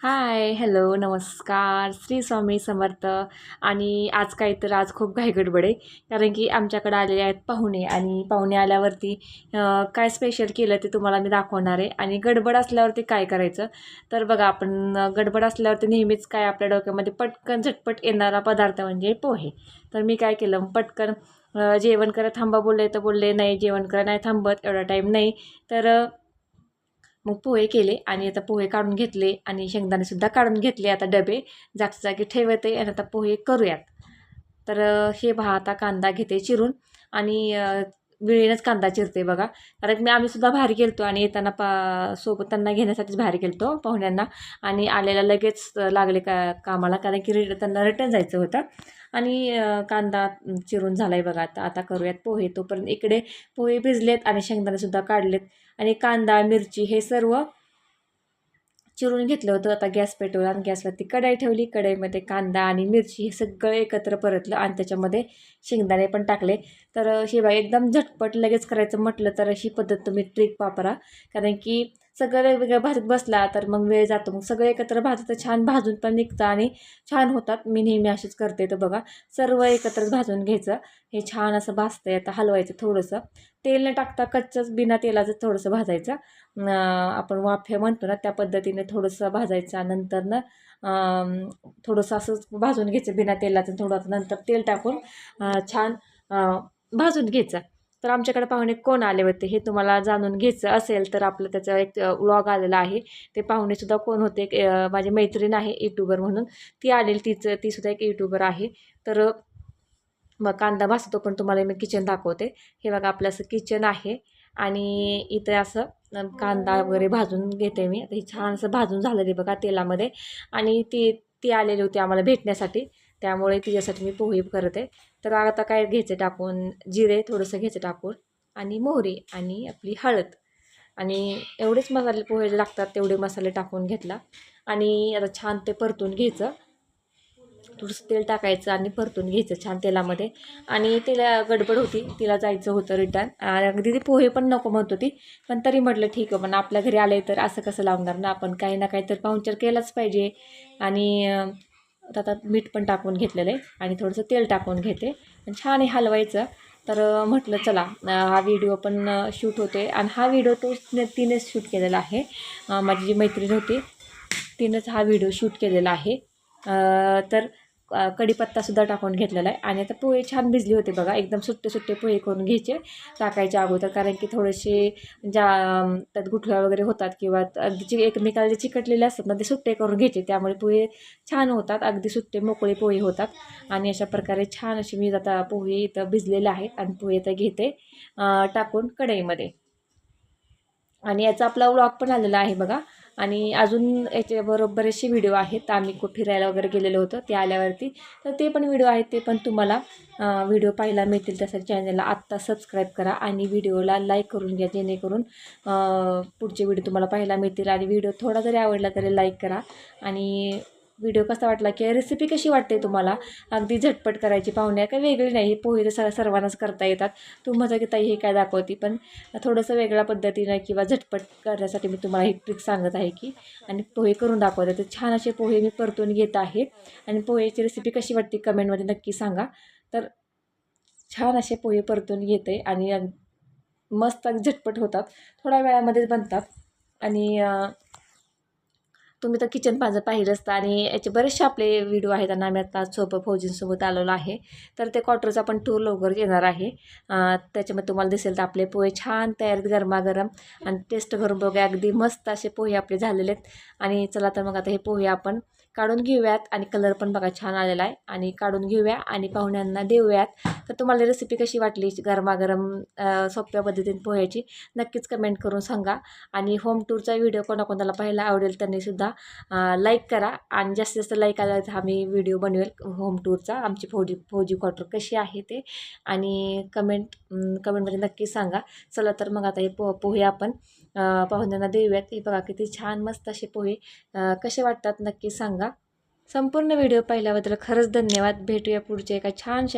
Hi hello नमस्कार. श्री स्वामी समर्थ. आणि आज काय तर आज खूप घाईगडबड आहे. कारण की आमच्याकडे आलेले आहेत पाहुणे आणि पाहुणे आल्यावरती काय स्पेशल केलं ते तुम्हाला मी दाखवणार आहे. आणि गडबड असल्यावरती काय करायचं? तर बघा आपण गडबड असल्यावरती नेहमीच काय आपल्या डोक्यामध्ये पटकन झटपट येणारा पदार्थ म्हणजे पोहे. तर मी काय केलं? पटकन जेवण करत थांबा बोलले तर बोलले नाही जेवण करा नाही थांबत एवढा टाईम नाही. तर मग पोहे केले आणि आता पोहे काढून घेतले आणि शेंगदाणेसुद्धा काढून घेतले आता डबे. जागच्या जागी ठेवते आणि आता पोहे करूयात. तर हे पहा आता कांदा घेते चिरून आणि विळीनंच कांदा चिरते बघा. कारण मी आम्ही सुद्धा बाहेर गेलतो आणि येताना पा सोबत त्यांना घेण्यासाठीच बाहेर गेलतो पाहुण्यांना. आणि आलेला लगेच लागले का कामाला कारण की रिट त्यांना रिटर्न जायचं होतं. आणि कांदा चिरून झाला आहे बघा. आता आता करूयात पोहे. तोपर्यंत इकडे पोहे भिजलेत आणि शेंगदाणेसुद्धा काढलेत. आणि कांदा मिरची हे सर्व चिरून घेतलं होतं. आता गॅस पेटवला आणि गॅसवरती कढाई ठेवली. कढईमध्ये कांदा आणि मिरची हे सगळं एकत्र परतलं आणि त्याच्यामध्ये शेंगदाणे पण टाकले. तर शिवाय एकदम झटपट लगेच करायचं म्हटलं तर अशी पद्धत तुम्ही ट्रिक वापरा. कारण की सगळं वेगवेगळं भाजत बसला तर मग वेळ जातो. मग सगळं एकत्र भाजतं छान भाजून पण निघतं आणि छान होतात. मी नेहमी अशीच करते तर बघा सर्व एकत्रच भाजून घ्यायचं. हे छान असं भाजतं आहे आता हलवायचं थोडंसं. तेल न टाकता कच्चंच बिना तेलाचं थोडंसं भाजायचं. आपण वाफे म्हणतो ना त्या पद्धतीने थोडंसं भाजायचं नंतर ना थोडंसं असंच भाजून घ्यायचं बिना तेलाचं. थोडं नंतर तेल टाकून छान भाजून घ्यायचं. तर आमच्याकडे पाहुणे कोण आले होते हे तुम्हाला जाणून घ्यायचं असेल तर आपलं त्याचा एक व्लॉग आलेला आहे. ते पाहुणेसुद्धा कोण होते माझी मैत्रीण आहे यूट्यूबर म्हणून. ती आलेली तिचं तीसुद्धा एक यूट्यूबर आहे. तर मग कांदा भासतो पण तुम्हाला मी किचन दाखवते. हे बघा आपलं असं किचन आहे. आणि इथे असं कांदा वगैरे भाजून घेते मी. हे छान असं भाजून झालं ते बघा तेलामध्ये. आणि ती ती आलेली होती आम्हाला भेटण्यासाठी. त्यामुळे तिच्यासाठी मी पोहे करते. तर आता काय घ्यायचं टाकून? जिरे थोडंसं घ्यायचं टाकून आणि मोहरी आणि आपली हळद. आणि एवढेच मसाले पोहे लागतात तेवढे मसाले टाकून घेतला. आणि आता छान ते परतून घ्यायचं. थोडंसं तेल टाकायचं आणि परतून घ्यायचं छान तेलामध्ये. आणि तिला गडबड होती. तिला जायचं होतं रिटर्न आणि अगदी ती पोहे पण नको म्हणत होती. पण तरी म्हटलं ठीक आहे पण आपल्या घरी आले तर असं कसं लावणार ना आपण? काही ना काही तर पाहुणचार केलाच पाहिजे. आणि अं, आता मीठ पण टाकून घेतलेलं आहे आणि थोडंसं तेल टाकून घेते. आणि छान हे हलवायचं. तर म्हटलं चला हा व्हिडिओ पण शूट होते आणि हा व्हिडिओ तो तिनेच शूट केलेला आहे. माझी जी मैत्रीण होती तिनंच हा व्हिडिओ शूट केलेला आहे. तर कढीपत्तासुद्धा टाकून घेतलेला आहे. आणि आता पोहे छान भिजले होते बघा. एकदम सुट्टे सुट्टे पोहे करून घ्यायचे टाकायच्या अगोदर. कारण की थोडेसे ज्या त्यात गुठळ्या वगैरे होतात किंवा अगदी जे एकमेकाला जे चिकटलेले असतात ना ते सुट्टे करून घ्यायचे. त्यामुळे पोहे छान होतात. अगदी सुट्टे मोकळे पोहे होतात. आणि अशा प्रकारे छान असे मी आता पोहे इथं भिजलेले आहेत आणि पोहे तर घेते टाकून कढईमध्ये. आणि याचा आपला व्लॉग पण आलेला आहे बघा. आणि अजून याच्याबरोबर बरेचसे व्हिडिओ आहेत. आम्ही खूप फिरायला वगैरे गेलेलो होतो ते आल्यावरती. तर ते पण व्हिडिओ आहेत ते पण तुम्हाला व्हिडिओ पाहायला मिळतील. तसं चॅनलला आत्ता सबस्क्राईब करा आणि व्हिडिओला लाईक करून घ्या. जेणेकरून पुढचे व्हिडिओ तुम्हाला पाहायला मिळतील. आणि व्हिडिओ थोडा जरी आवडला तरी लाईक करा. आणि व्हिडिओ कसा वाटला किंवा रेसिपी कशी वाटते तुम्हाला? अगदी झटपट करायची पाहुण्या काय वेगळी नाही. पोहे तर स सर्वांनाच करता येतात. तू माझं की ताई हे काय दाखवते? पण थोडंसं वेगळ्या पद्धतीनं किंवा झटपट करण्यासाठी मी तुम्हाला ही ट्रिक सांगत आहे की आणि पोहे करून दाखवते. तर छान असे पोहे मी परतून घेत आहे. आणि पोहेची रेसिपी कशी वाटते कमेंटमध्ये नक्की सांगा. तर छान असे पोहे परतून घेते आणि मस्त झटपट होतात. थोड्या वेळामध्येच बनतात. आणि तुम्ही तर किचन माझं पाहिलं असतं आणि याचे बरेचसे आपले व्हिडिओ आहेत आणि आम्ही आता सोबत फौजींसोबत आलेलो आहे. तर ते क्वार्टरचा पण टूर लवकर येणार आहे. त्याच्यामध्ये तुम्हाला दिसेल तर आपले पोहे छान तयार आहेत गरमागरम. आणि टेस्ट करून बघूया अगदी मस्त असे पोहे आपले झालेले आहेत. आणि चला तर मग आता हे पोहे आपण काढून घेऊयात आणि कलर पण बघा छान आलेला आहे. आणि काढून घेऊया आणि पाहुण्यांना देऊयात. तर तुम्हाला रेसिपी कशी वाटली गरमागरम सोप्या पद्धतीने पोह्याची? नक्कीच कमेंट करून सांगा. आणि होम टूरचा व्हिडिओ कोणाकोणाला पाहायला आवडेल त्यांनीसुद्धा सुद्धा लाईक करा आणि जास्तीत जास्त लाईक आला तर आम्ही व्हिडिओ बनवेल होम टूरचा आमची फौजी फौजी क्वार्टर कशी आहे ते आणि कमेंट कमेंटमध्ये नक्की सांगा. चला तर मग आता हे पो पोहे आपण पाहुण्यांना देऊयात. हे बघा किती छान मस्त असे पोहे कसे वाटतात नक्की सांगा. संपूर्ण व्हिडिओ पाहिल्याबद्दल खरंच धन्यवाद. भेटूया पुढच्या एका छानशा